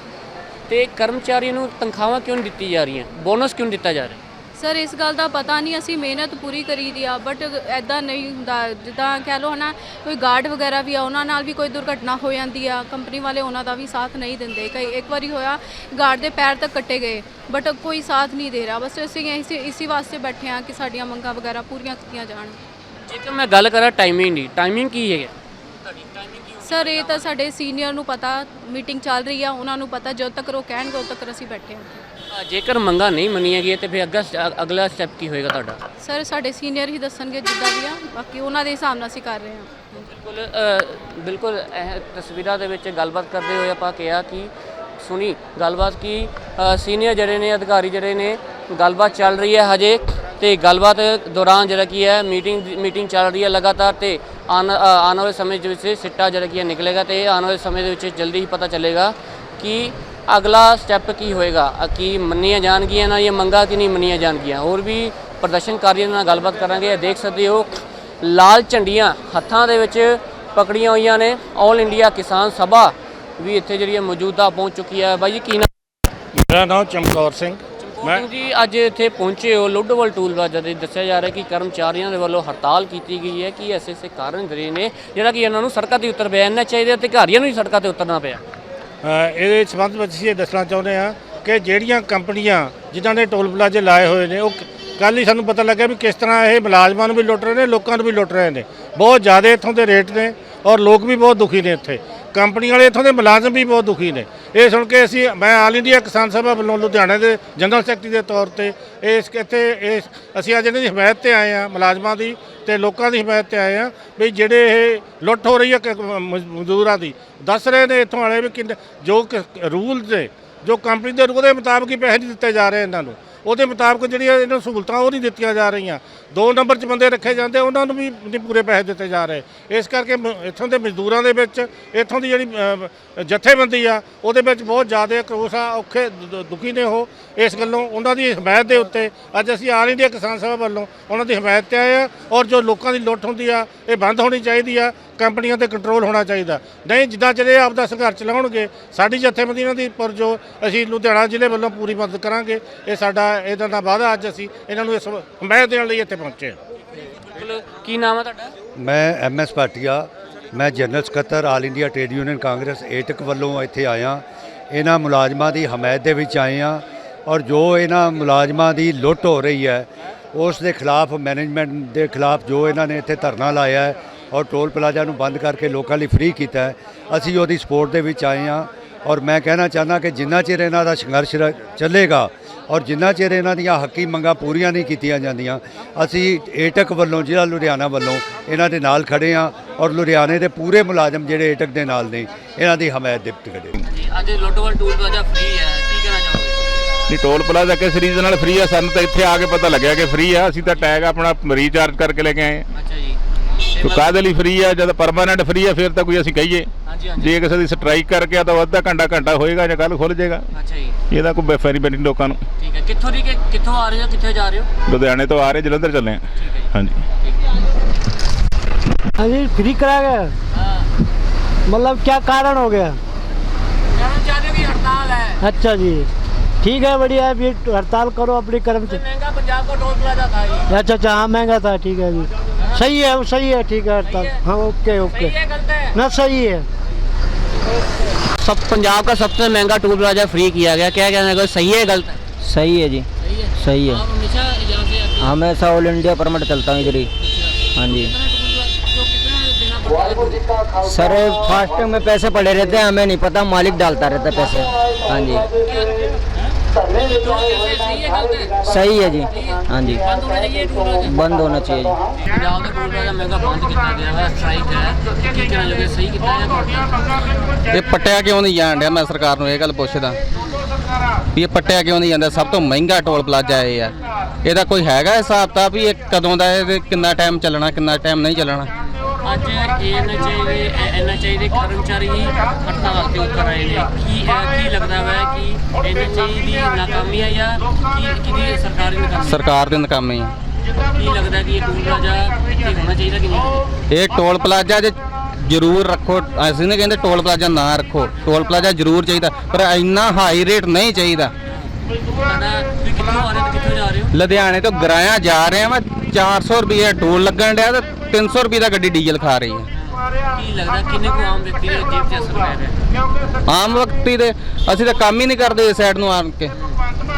ਤੇ ਕਰਮਚਾਰੀਆਂ ਨੂੰ ਤਨਖਾਹਾਂ ਕਿਉਂ ਦਿੱਤੀ ਜਾ ਰਹੀਆਂ? ਬੋਨਸ ਕਿਉਂ ਦਿੱਤਾ ਜਾ ਰਿਹਾ? ਸਰ ਇਸ ਗੱਲ ਦਾ ਪਤਾ ਨਹੀਂ ਅਸੀਂ ਮਿਹਨਤ ਪੂਰੀ ਕਰੀ ਦੀ ਆ ਬਟ ਐਦਾਂ ਨਹੀਂ ਹੁੰਦਾ। ਜਿੱਦਾਂ ਕਹਿ ਲਓ ਹਨਾ ਕੋਈ ਗਾਰਡ ਵਗੈਰਾ ਵੀ ਆ ਉਹਨਾਂ ਨਾਲ ਵੀ ਕੋਈ ਦੁਰਘਟਨਾ ਹੋ ਜਾਂਦੀ ਆ। ਕੰਪਨੀ ਵਾਲੇ ਉਹਨਾਂ ਦਾ ਵੀ ਸਾਥ ਨਹੀਂ ਦਿੰਦੇ। ਕਈ ਇੱਕ ਵਾਰੀ ਹੋਇਆ ਗਾਰਡ ਦੇ ਪੈਰ ਤੱਕ ਕੱਟੇ ਗਏ ਬਟ ਕੋਈ ਸਾਥ ਨਹੀਂ ਦੇ ਰਿਹਾ। ਬਸ ਅਸੀਂ ਇਸੇ ਇਸੇ ਵਾਸਤੇ ਬੈਠੇ ਆ ਕਿ ਸਾਡੀਆਂ ਮੰਗਾਂ ਵਗੈਰਾ ਪੂਰੀਆਂ ਕੀਤੀਆਂ ਜਾਣ। ਜੇਕਰ ਮੈਂ ਗੱਲ ਕਰਾਂ ਟਾਈਮਿੰਗ ਦੀ ਟਾਈਮਿੰਗ ਕੀ ਹੈ ਸਰ ਇਹ ਤਾਂ ਸਾਡੇ ਸੀਨੀਅਰ ਨੂੰ ਪਤਾ ਮੀਟਿੰਗ ਚੱਲ ਰਹੀ ਆ ਉਹਨਾਂ ਨੂੰ ਪਤਾ ਜਦੋਂ ਤੱਕ ਉਹ ਕਹਿਣਗੇ ਉਦੋਂ ਤੱਕ ਅਸੀਂ ਬੈਠੇ ਹਾਂ। ਜੇਕਰ ਮੰਗਾ ਨਹੀਂ ਮੰਨੀਆਂ ਗਈਆਂ ਤੇ ਫਿਰ ਅੱਗਾ ਅਗਲਾ ਸਟੈਪ ਕੀ ਹੋਏਗਾ ਤੁਹਾਡਾ? ਸਰ ਸਾਡੇ ਸੀਨੀਅਰ ਹੀ ਦੱਸਣਗੇ ਜਿੱਦਾਂ ਵੀ ਆ ਬਾਕੀ ਉਹਨਾਂ ਦੇ ਹਿਸਾਬ ਨਾਲ ਅਸੀਂ ਕਰ ਰਹੇ ਹਾਂ। ਬਿਲਕੁਲ ਬਿਲਕੁਲ ਇਹ ਤਸਵੀਰਾਂ ਦੇ ਵਿੱਚ ਗੱਲਬਾਤ ਕਰਦੇ ਹੋਏ ਆਪਾਂ ਕਿਹਾ ਕਿ ਸੁਣੀ ਗੱਲਬਾਤ ਕੀ ਸੀਨੀਅਰ ਜਿਹੜੇ ਨੇ ਅਧਿਕਾਰੀ ਜਿਹੜੇ ਨੇ ਗੱਲਬਾਤ ਚੱਲ ਰਹੀ ਹੈ ਹਜੇ ਤੇ ਗੱਲਬਾਤ ਦੌਰਾਨ ਜਿਹੜਾ ਕੀ ਹੈ ਮੀਟਿੰਗ ਮੀਟਿੰਗ ਚੱਲ ਰਹੀ ਹੈ ਲਗਾਤਾਰ ਤੇ ਆਉਣ ਵਾਲੇ ਸਮੇਂ ਦੇ ਵਿੱਚ ਸਿੱਟਾ ਜਿਹੜਾ ਕੀ ਹੈ ਨਿਕਲੇਗਾ ਤੇ ਆਉਣ ਵਾਲੇ ਸਮੇਂ ਦੇ ਵਿੱਚ ਜਲਦੀ ਹੀ ਪਤਾ ਚੱਲੇਗਾ ਕਿ ਅਗਲਾ ਸਟੈਪ ਕੀ ਹੋਏਗਾ? ਕੀ ਮੰਨੀਆਂ ਜਾਣਗੀਆਂ ਨਾ ਇਹ ਮੰਗਾ ਕਿ ਨਹੀਂ ਮੰਨੀਆਂ ਜਾਣਗੀਆਂ? ਹੋਰ ਵੀ ਪ੍ਰਦਰਸ਼ਨਕਾਰੀਆਂ ਨਾਲ ਗੱਲਬਾਤ ਕਰਾਂਗੇ। ਇਹ ਦੇਖ ਸਕਦੇ ਹੋ ਲਾਲ ਝੰਡੀਆਂ ਹੱਥਾਂ ਦੇ ਵਿੱਚ ਪਕੜੀਆਂ ਹੋਈਆਂ ਨੇ। 올 ਇੰਡੀਆ ਕਿਸਾਨ ਸਭਾ ਵੀ ਇੱਥੇ ਜਿਹੜੀ ਹੈ ਮੌਜੂਦਾ ਪਹੁੰਚ ਚੁੱਕੀ ਹੈ। ਬਾਈ ਜੀ ਕੀ ਨਾਮ ਮੇਰਾ ਨਾਮ ਚਮਕੌਰ ਸਿੰਘ। ਮੈਂ ਜੀ ਅੱਜ ਇੱਥੇ ਪਹੁੰਚੇ ਹੋ ਲੁੱਡਵਲ ਟੂਲ ਪਲਾਜ਼ਾ ਤੇ ਦੱਸਿਆ ਜਾ ਰਿਹਾ ਕਿ ਕਰਮਚਾਰੀਆਂ ਦੇ ਵੱਲੋਂ ਹੜਤਾਲ ਕੀਤੀ ਗਈ ਹੈ। ਕਿ ਐਸੇ ਐਸੇ ਕਾਰਨ ਜਿਹੜੇ ਨੇ? ਜਿਹੜਾ ਕਿ ਇਹਨਾਂ ਨੂੰ ਸੜਕਾਂ ਤੇ ਉਤਰ ਪਿਆ ਇਹਨਾਂ ਚਾਹੀਦੇ ਅਧਿਕਾਰੀਆਂ ਨੂੰ ਹੀ ਸੜਕਾਂ ਤੇ ਉਤਰਨਾ ਪਿਆ। ਇਹਦੇ ਸੰਬੰਧ ਵਿੱਚ ਅਸੀਂ ਇਹ ਦੱਸਣਾ ਚਾਹੁੰਦੇ ਹਾਂ ਕਿ ਜਿਹੜੀਆਂ ਕੰਪਨੀਆਂ ਜਿਨ੍ਹਾਂ ਨੇ ਟੋਲ ਪਲਾਜ਼ੇ ਲਾਏ ਹੋਏ ਨੇ, ਉਹ ਕੱਲ ਹੀ ਸਾਨੂੰ ਪਤਾ ਲੱਗਿਆ ਵੀ ਕਿਸ ਤਰ੍ਹਾਂ ਇਹ ਮੁਲਾਜ਼ਮਾਂ ਨੂੰ ਵੀ ਲੁੱਟ ਰਹੇ ਨੇ, ਲੋਕਾਂ ਨੂੰ ਵੀ ਲੁੱਟ ਰਹੇ ਨੇ। ਬਹੁਤ ਜ਼ਿਆਦਾ ਇੱਥੋਂ ਦੇ ਰੇਟ ਨੇ ਔਰ ਲੋਕ ਵੀ ਬਹੁਤ ਦੁਖੀ ਨੇ ਇੱਥੇ। ਕੰਪਨੀ ਵਾਲੇ ਇੱਥੋਂ ਦੇ ਮੁਲਾਜ਼ਮ ਵੀ ਬਹੁਤ ਦੁਖੀ ਨੇ। ਇਹ ਸੁਣ ਕੇ ਅਸੀਂ, ਮੈਂ ਆਲ ਇੰਡੀਆ ਕਿਸਾਨ ਸਭਾ ਵੱਲੋਂ ਲੁਧਿਆਣਾ ਦੇ ਜਨਰਲ ਸੈਕਟਰੀ ਦੇ ਤੌਰ ਤੇ ਇਸ ਇੱਥੇ ਇਸ ਅਸੀਂ ਅੱਜ ਇਹਨਾਂ ਦੀ ਹਮਾਇਤ ਤੇ ਆਏ ਆ ਮੁਲਾਜ਼ਮਾਂ ਦੀ ਤੇ ਲੋਕਾਂ ਦੀ ਹਮਾਇਤ ਤੇ ਆਏ ਆ ਵੀ ਜਿਹੜੇ ਇਹ ਲੁੱਟ ਹੋ ਰਹੀ ਹੈ ਕ- ਮਜ਼ਦੂਰਾਂ ਦੀ। ਦੱਸ ਰਹੇ ਨੇ ਇੱਥੋਂ ਵਾਲੇ ਵੀ ਕਿੰਨੇ ਜੋ ਰੂਲ ਦੇ, ਜੋ ਕੰਪਨੀ ਦੇ ਉਹਦੇ ਮੁਤਾਬਕ ਹੀ ਪੈਸੇ ਨਹੀਂ ਦਿੱਤੇ ਜਾ ਰਹੇ ਇਹਨਾਂ ਨੂੰ। ਉਹਦੇ ਮੁਤਾਬਕ ਜਿਹੜੀਆਂ ਇਹਨਾਂ ਨੂੰ ਸਹੂਲਤਾਂ ਉਹ ਨਹੀਂ ਦਿੱਤੀਆਂ ਜਾ ਰਹੀਆਂ। ਦੋ ਨੰਬਰ 'ਚ ਬੰਦੇ ਰੱਖੇ ਜਾਂਦੇ ਉਹਨਾਂ ਨੂੰ ਵੀ ਨਹੀਂ ਪੂਰੇ ਪੈਸੇ ਦਿੱਤੇ ਜਾ ਰਹੇ। ਇਸ ਕਰਕੇ ਮ- ਇੱਥੋਂ ਦੇ ਮਜ਼ਦੂਰਾਂ ਦੇ ਵਿੱਚ ਇੱਥੋਂ ਦੀ ਜਿਹੜੀ ਅ, ਜਥੇਬੰਦੀ ਆ ਉਹਦੇ ਵਿੱਚ ਬਹੁਤ ਜ਼ਿਆਦਾ ਅਕਰੋਸ਼ ਆ ਔਖੇ ਦੁ- ਦੁ- ਦੁਖੀ ਨੇ ਉਹ। ਇਸ ਗੱਲੋਂ ਉਹਨਾਂ ਦੀ ਹਮਾਇਤ ਦੇ ਉੱਤੇ ਅੱਜ ਅਸੀਂ ਆਲ ਇੰਡੀਆ ਕਿਸਾਨ ਸਭਾ ਵੱਲੋਂ ਉਹਨਾਂ ਦੀ ਹਮਾਇਤ ਤੇ ਆਏ ਆ ਔਰ ਜੋ ਲੋਕਾਂ ਦੀ ਲੁੱਟ ਹੁੰਦੀ ਆ ਇਹ ਬੰਦ ਹੋਣੀ ਚਾਹੀਦੀ ਆ ਕੰਪਨੀਆਂ ਤੇ ਕੰਟਰੋਲ ਹੋਣਾ ਚਾਹੀਦਾ। ਨਹੀਂ ਜਿੱਦਾਂ ਚਲੇ ਆਪਦਾ ਸੰਘਰਸ਼ ਚਲਾਉਣਗੇ ਸਾਡੀ ਜਥੇਬੰਦੀ ਇਹਨਾਂ ਦੀ ਪਰ ਜੋ ਅਸੀਂ ਲੁਧਿਆਣਾ ਜ਼ਿਲ੍ਹੇ ਵੱਲੋਂ ਪੂਰੀ ਮਦਦ ਕਰਾਂਗੇ ਇਹ ਸਾਡਾ ਇਹਦਾ ਦਾ ਵਾਅਦਾ ਅੱਜ ਅਸੀਂ ਇਹਨਾਂ ਨੂੰ ਇਸ ਹਮਾਇਤ ਦੇਣ ਲਈ ਇੱਥੇ ਪਹੁੰਚੇ ਹਾਂ। ਬਿਲਕੁਲ ਕੀ ਨਾਮ ਹੈ ਤੁਹਾਡਾ? ਮੈਂ ਐਮ ਐਸ ਭਾਟੀਆ ਮੈਂ ਜਨਰਲ ਸਕੱਤਰ all India trade union Congress AITUC ਵੱਲੋਂ ਇੱਥੇ ਆਇਆ ਇਹਨਾਂ ਮੁਲਾਜ਼ਮਾਂ ਦੀ ਹਮਾਇਤ ਦੇ ਵਿੱਚ ਆਏ ਆ ਔਰ ਜੋ ਇਹਨਾਂ ਮੁਲਾਜ਼ਮਾਂ ਦੀ ਲੁੱਟ ਹੋ ਰਹੀ ਹੈ ਉਸ ਦੇ ਖਿਲਾਫ ਮੈਨੇਜਮੈਂਟ ਦੇ ਖਿਲਾਫ ਜੋ ਇਹਨਾਂ ਨੇ ਇੱਥੇ ਧਰਨਾ ਲਾਇਆ ਹੈ ਔਰ ਟੋਲ ਪਲਾਜ਼ਾ ਨੂੰ ਬੰਦ ਕਰਕੇ ਲੋਕਾਂ ਲਈ ਫ੍ਰੀ ਕੀਤਾ ਹੈ ਅਸੀਂ ਉਹਦੀ ਸਪੋਰਟ ਦੇ ਵਿੱਚ ਆਏ ਆ ਔਰ ਮੈਂ ਕਹਿਣਾ ਚਾਹੁੰਦਾ ਕਿ ਜਿੰਨਾ ਚਿਰ ਇਹਨਾਂ ਦਾ ਸੰਘਰਸ਼ ਰ- ਚੱਲੇਗਾ ਔਰ ਜਿੰਨਾ ਚਿਰ ਇਹਨਾਂ ਦੀਆਂ ਹੱਕੀ ਮੰਗਾਂ ਪੂਰੀਆਂ ਨਹੀਂ ਕੀਤੀਆਂ ਜਾਂਦੀਆਂ ਅਸੀਂ ਏਟਕ ਵੱਲੋਂ ਜ਼ਿਲ੍ਹਾ ਲੁਧਿਆਣਾ ਵੱਲੋਂ ਇਹਨਾਂ ਦੇ ਨਾਲ ਖੜੇ ਆ ਔਰ ਲੁਧਿਆਣੇ ਦੇ ਪੂਰੇ ਮੁਲਾਜ਼ਮ ਜਿਹੜੇ ਏਟਕ ਦੇ ਨਾਲ ਨੇ ਇਹਨਾਂ ਦੀ ਹਮਾਇਤ ਦੇ ਖੜੇ ਜੀ ਅੱਜ ਲੋਟੋਵਲ ਟੂਲ ਪਲਾਜ਼ਾ ਫ੍ਰੀ ਹੈ ਕੀ ਕਹਿਣਾ ਚਾਹੋਗੇ? ਨਹੀਂ ਟੋਲ ਪਲਾਜ਼ਾ ਕਿਸ ਰੀਜ਼ ਨਾਲ ਫ੍ਰੀ ਆ? ਸਾਨੂੰ ਤਾਂ ਇੱਥੇ ਆ ਕੇ ਪਤਾ ਲੱਗਿਆ ਕਿ ਫ੍ਰੀ ਆ। ਅਸੀਂ ਤਾਂ ਟੈਗ ਆਪਣਾ ਰੀਚਾਰਜ ਕਰਕੇ ਲੈ ਕੇ ਆਏ ਹਾਂ। ਅੱਛਾ ਜੀ। ਤੋ ਕਾਹਦੇ ਲਈ ਫ੍ਰੀ ਆ ਜਦ ਪਰਮਾਨੈਂਟ ਫ੍ਰੀ ਆ ਫਿਰ ਤਾਂ ਕੋਈ ਅਸੀਂ ਕਹੀਏ ਹਾਂਜੀ ਹਾਂਜੀ ਜੇ ਕਿਸੇ ਦੀ ਸਟ੍ਰਾਈਕ ਕਰਕੇ ਆ ਤਾਂ ਉਹ ਅੱਧਾ ਘੰਟਾ ਘੰਟਾ ਹੋਏਗਾ ਜਾਂ ਕੱਲ ਖੁੱਲ ਜਾਏਗਾ ਅੱਛਾ ਜੀ ਇਹਦਾ ਕੋਈ ਬੈਨੀਫਿਟ ਨਹੀਂ ਲੋਕਾਂ ਨੂੰ ਠੀਕ ਹੈ ਕਿੱਥੋਂ ਦੀ ਕਿ- ਕਿੱਥੋਂ ਆ ਰਹੇ ਹੋ ਕਿੱਥੇ ਜਾ ਰਹੇ ਹੋ ਲੁਧਿਆਣੇ ਤੋਂ ਆ ਰਹੇ ਜਲੰਧਰ ਚੱਲੇ ਆ ਠੀਕ ਹੈ ਜੀ ਹਾਂਜੀ हाँ जी फ्री करा गया ਹਾਂ मतलब क्या कारण हो गया ਕਰਮਚਾਰੀਆਂ ਦੀ ਹੜਤਾਲ ਹੈ अच्छा जी ठीक है बढ़िया है ये हड़ताल करो अपनी कर्म से महंगा पंजाब को टोल प्लाजा था ये अच्छा अच्छा हाँ महंगा था ठीक है जी सही है वो सही है ठीक है हड़ताल हाँ। ओके ओके सही है ना सही है। सब पंजाब का सबसे महँगा टोल प्लाजा फ्री किया गया। क्या कहना है सही है गलत है? सही है जी। सही है। है। हमेशा ऑल इंडिया परमिट चलता हूँ इधर ही। हाँ जी। सर फास्टिंग में पैसे पड़े रहते हैं हमें नहीं पता मालिक डालता रहता है पैसे। हाँ जी। सही है जी। ਹਾਂਜੀ। ਬੰਦ ਹੋਣਾ ਚਾਹੀਏ ਟੂਲ ਰਾਜ ਬੰਦ ਹੋਣਾ ਚਾਹੀਏ ਜੀ ਪੰਜਾਬ ਦਾ ਟੂਲ ਰਾਜ ਮਹਿੰਗਾ ਬੰਦ ਕੀਤਾ ਗਿਆ ਹੈ ਸਟ੍ਰਾਈਕ ਹੈ। ਕੀ ਕਹਿਣਾ ਚਾਹੁੰਦੇ ਸਹੀ ਕੀਤਾ ਹੈ ਇਹ ਪਟਿਆ ਕਿਉਂ ਨਹੀਂ ਜਾਣ ਡਿਆ? ਮੈਂ ਸਰਕਾਰ ਨੂੰ ਇਹ ਗੱਲ ਪੁੱਛਦਾ। ਵੀ ਇਹ ਪਟਿਆ ਕਿਉਂ ਨਹੀਂ ਜਾਂਦਾ? ਸਭ ਤੋਂ ਮਹਿੰਗਾ ਟੋਲ ਪਲਾਜ਼ਾ ਇਹ ਆ। ਇਹਦਾ ਕੋਈ ਹੈਗਾ ਹਿਸਾਬ ਤਾਂ ਵੀ ਇਹ ਕਦੋਂ ਦਾ ਇਹ ਕਿੰਨਾ ਟਾਈਮ ਚੱਲਣਾ ਕਿੰਨਾ ਟਾਈਮ ਨਹੀਂ ਚੱਲਣਾ? ਅੱਜ ਐਨਐਚਆਈ ਦੇ ਐਨਐਚਆਈ ਦੇ ਕਰਮਚਾਰੀ ਹੜਤਾਲ ਤੇ ਉਤਰ ਆਏ ਨੇ। ਕੀ ਕੀ ਲੱਗਦਾ ਹੈ ਕਿ ਐਨਐਚਆਈ ਦੀ ਨਾਕਾਮੀ ਹੈ ਜਾਂ ਕੀ ਕਿਹਦੀ ਸਰਕਾਰੀ ਨਾਕਾਮੀ? ਸਰਕਾਰ ਦੇ ਨਕਾਮੇ ਆ। ਕੀ ਲੱਗਦਾ ਕਿ ਇਹ ਟੂਲ ਪਲਾਜ਼ਾ ਕੀ ਹੋਣਾ ਚਾਹੀਦਾ ਕਿ ਨਹੀਂ? ਇਹ ਟੋਲ ਪਲਾਜ਼ਾ ਜੇ ਜ਼ਰੂਰ ਰੱਖੋ ਅਸੀਂ ਨਹੀਂ ਕਹਿੰਦੇ ਟੋਲ ਪਲਾਜ਼ਾ ਨਾ ਰੱਖੋ। ਟੋਲ ਪਲਾਜ਼ਾ ਜ਼ਰੂਰ ਚਾਹੀਦਾ ਪਰ ਇੰਨਾ ਹਾਈ ਰੇਟ ਨਹੀਂ ਚਾਹੀਦਾ। ਤੁਹਾਡਾ ਤੁਸੀਂ ਕਿੱਥੋਂ ਆ ਰਹੇ ਹੋ ਤੇ ਕਿੱਥੋਂ ਜਾ ਰਹੇ ਹੋ? ਲੁਧਿਆਣੇ ਤੋਂ ਗਰਾਇਆ ਜਾ ਰਹੇ ਆ ਮੈਂ 400 ਰੁਪਏ ਟੋਲ ਲੱਗਣ ਡਿਆ ਤੇ 300 ਰੁਪਏ ਦਾ ਗੱਡੀ ਡੀਜ਼ਲ ਖਾ ਰਹੀ ਹੈ। ਕੀ ਲੱਗਦਾ ਕਿੰਨੇ ਕੁ ਆਮ ਵਿਅਕਤੀ ਦੇ ਜੇਬ 'ਚ ਅਸਰ ਪੈ ਰਿਹਾ? ਆਮ ਵਕਤੀ ਦੇ ਅਸੀਂ ਤਾਂ ਕੰਮ ਹੀ ਨਹੀਂ ਕਰਦੇ ਇਸ ਸਾਈਡ ਨੂੰ ਆਣ ਕੇ।